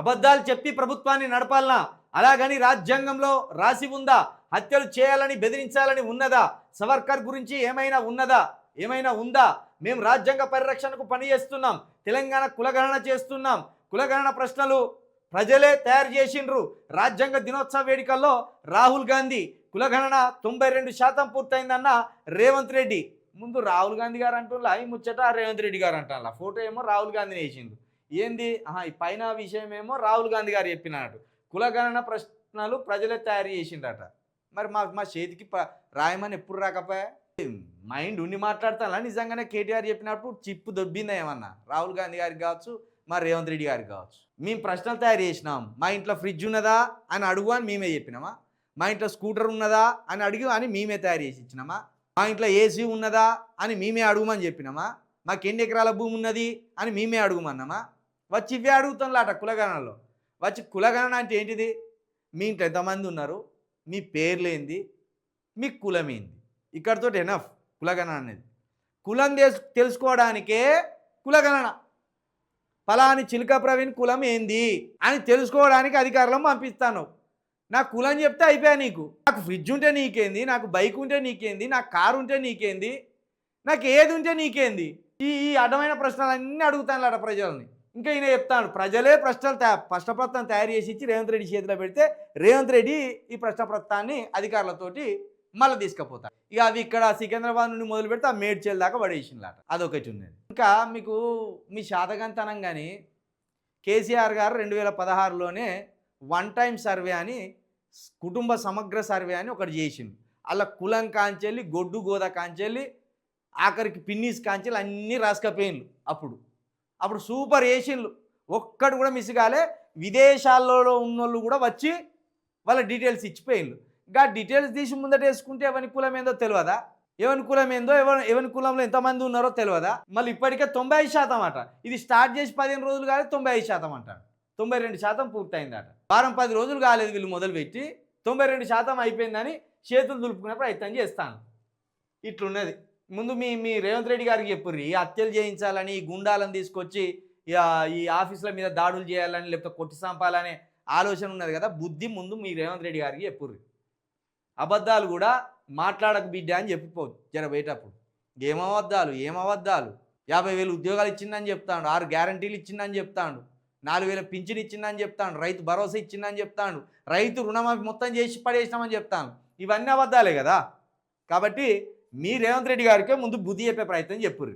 అబద్ధాలు చెప్పి ప్రభుత్వాన్ని నడపాలనా? అలాగని రాజ్యాంగంలో రాసి ఉందా? హత్యలు చేయాలని బెదిరించాలని ఉన్నదా? సవర్కర్ గురించి ఏమైనా ఉన్నదా? ఏమైనా ఉందా? మేము రాజ్యాంగ పరిరక్షణకు పనిచేస్తున్నాం తెలంగాణ కులగణన చేస్తున్నాం. కులగణన ప్రశ్నలు ప్రజలే తయారు చేసిండ్రు. రాజ్యాంగ దినోత్సవ వేడుకల్లో రాహుల్ గాంధీ కులగణన తొంభై రెండు శాతం పూర్తయిందన్న రేవంత్ రెడ్డి. ముందు రాహుల్ గాంధీ గారు అంటున్నా ఈ ముచ్చట రేవంత్ రెడ్డి గారు అంటారా ఫోటో ఏమో రాహుల్ గాంధీని వేసిండు. ఏంది? ఆహా, ఈ పైన విషయం ఏమో రాహుల్ గాంధీ గారు చెప్పినట్టు కులగణన ప్రశ్నలు ప్రజలే తయారు చేసిండట మరి మా మా చేతికి ప- రాయమని ఎప్పుడు రాకపోయా? మైండ్ ఉండి మాట్లాడతాను? నిజంగానే కేటీఆర్ చెప్పినప్పుడు చిప్పు దొబ్బిందా ఏమన్నా? రాహుల్ గాంధీ గారికి కావచ్చు మా రేవంత్ రెడ్డి గారికి కావచ్చు. మేము ప్రశ్నలు తయారు చేసినాం. మా ఇంట్లో ఫ్రిడ్జ్ ఉన్నదా? అని అడుగు అని మేమే చెప్పినామా? మా ఇంట్లో స్కూటర్ ఉన్నదా? అని అడిగి అని మేమే తయారు చేసి ఇచ్చినామా? మా ఇంట్లో ఏసీ ఉన్నదా? అని మేమే అడుగుమని చెప్పినామా? మాకు ఎన్ని ఎకరాల భూమి ఉన్నది? అని మేమే అడుగుమన్నామా? వచ్చి ఇవే అడుగుతాంలాట కులగణనలో. వచ్చి కులగణన అంటే ఏంటిది? మీ ఇంట్లో ఎంతమంది ఉన్నారు? మీ పేర్లు ఏంది? మీ కులం ఏంది? ఇక్కడతో ఎనఫ్ కులగణన అనేది. కులం తెలు తెలుసుకోవడానికే కులగణన. ఫలాని చిలుక ప్రవీణ్ కులం ఏంది? అని తెలుసుకోవడానికి అధికారులను పంపిస్తాను. నా కులం చెప్తే అయిపోయా నీకు? నాకు ఫ్రిడ్జ్ ఉంటే నీకేంది? నాకు బైక్ ఉంటే నీకేంది? నాకు కారు ఉంటే నీకేంది? నాకు ఏది ఉంటే నీకేంది? ఈ ఈ అడ్డమైన ప్రశ్నలు అన్నీ అడుగుతాను ప్రజల్ని. ఇంకా ఈయన చెప్తాడు ప్రజలే ప్రశ్నలు తయా ప్రశ్నపత్రం తయారు చేసి ఇచ్చి రేవంత్ రెడ్డి చేతిలో పెడితే రేవంత్ రెడ్డి ఈ ప్రశ్నపత్రాన్ని అధికారులతోటి మళ్ళీ తీసుకుపోతాడు. ఇక అవి ఇక్కడ సికింద్రాబాద్ నుండి మొదలు పెడితే ఆ మేడ్చల్ దాకా పడేసిందట అదొకటి ఉన్నది. ఇంకా మీకు మీ శాతగంతనం కానీ కేసీఆర్ గారు రెండు వేల పదహారులోనే వన్ టైం సర్వే అని కుటుంబ సమగ్ర సర్వే అని ఒకటి చేసింది అలా కులం కాంచెల్లి గొడ్డు గోద కాంచెల్లి ఆఖరికి పిన్నీస్ కాంచెల్లి అన్నీ రాసుకపోయిన్లు అప్పుడు. అప్పుడు సూపర్ ఏషియన్లు. ఒక్కడు కూడా మిస్ కాలే. విదేశాల్లో ఉన్నోళ్ళు కూడా వచ్చి వాళ్ళ డీటెయిల్స్ ఇచ్చిపోయిండ్రు ఇంకా డీటెయిల్స్ తీసి ముందట వేసుకుంటే ఎవరి కులం ఏందో తెలియదా ఎవరి కులం ఏందో ఎవరి ఎవరి కులంలో ఎంతమంది ఉన్నారో తెలియదా మళ్ళీ ఇప్పటికే తొంభై ఐదు శాతం అట. ఇది స్టార్ట్ చేసి పదిహేను రోజులు కాదు తొంభై ఐదు శాతం అంటాడు తొంభై రెండు శాతం పూర్తయిందట. వారం పది రోజులు కాలేదు వీళ్ళు మొదలుపెట్టి. తొంభై రెండు శాతం అయిపోయిందని చేతులు దులుపుకునే ప్రయత్నం చేస్తాను. ఇట్లున్నది. ముందు మీ మీ రేవంత్ రెడ్డి గారికి చెప్పుర్రి ఈ హత్యలు చేయించాలని ఈ గుండాలను తీసుకొచ్చి ఇక ఈ ఆఫీసుల మీద దాడులు చేయాలని లేకపోతే కొట్టి సంపాలని ఆలోచన ఉన్నది కదా బుద్ధి ముందు మీ రేవంత్ రెడ్డి గారికి చెప్పుర్రి. అబద్ధాలు కూడా మాట్లాడక బిడ్డ అని చెప్పిపో జర పోయేటప్పుడు. ఏం అబద్ధాలు ఏం అబద్ధాలు? యాభై వేలు ఉద్యోగాలు ఇచ్చిందని చెప్తాడు ఆరు గ్యారంటీలు ఇచ్చిందని చెప్తాడు నాలుగు వేల పింఛన్ ఇచ్చిందని చెప్తాడు రైతు భరోసా ఇచ్చిందని చెప్తాడు రైతు రుణమాఫీ మొత్తం చేసి పడేసినామని చెప్తాను ఇవన్నీ అబద్ధాలే కదా. కాబట్టి మీ రేవంత్ రెడ్డి గారికే ముందు బుద్ధి చెప్పే ప్రయత్నం చెప్పుర్రి.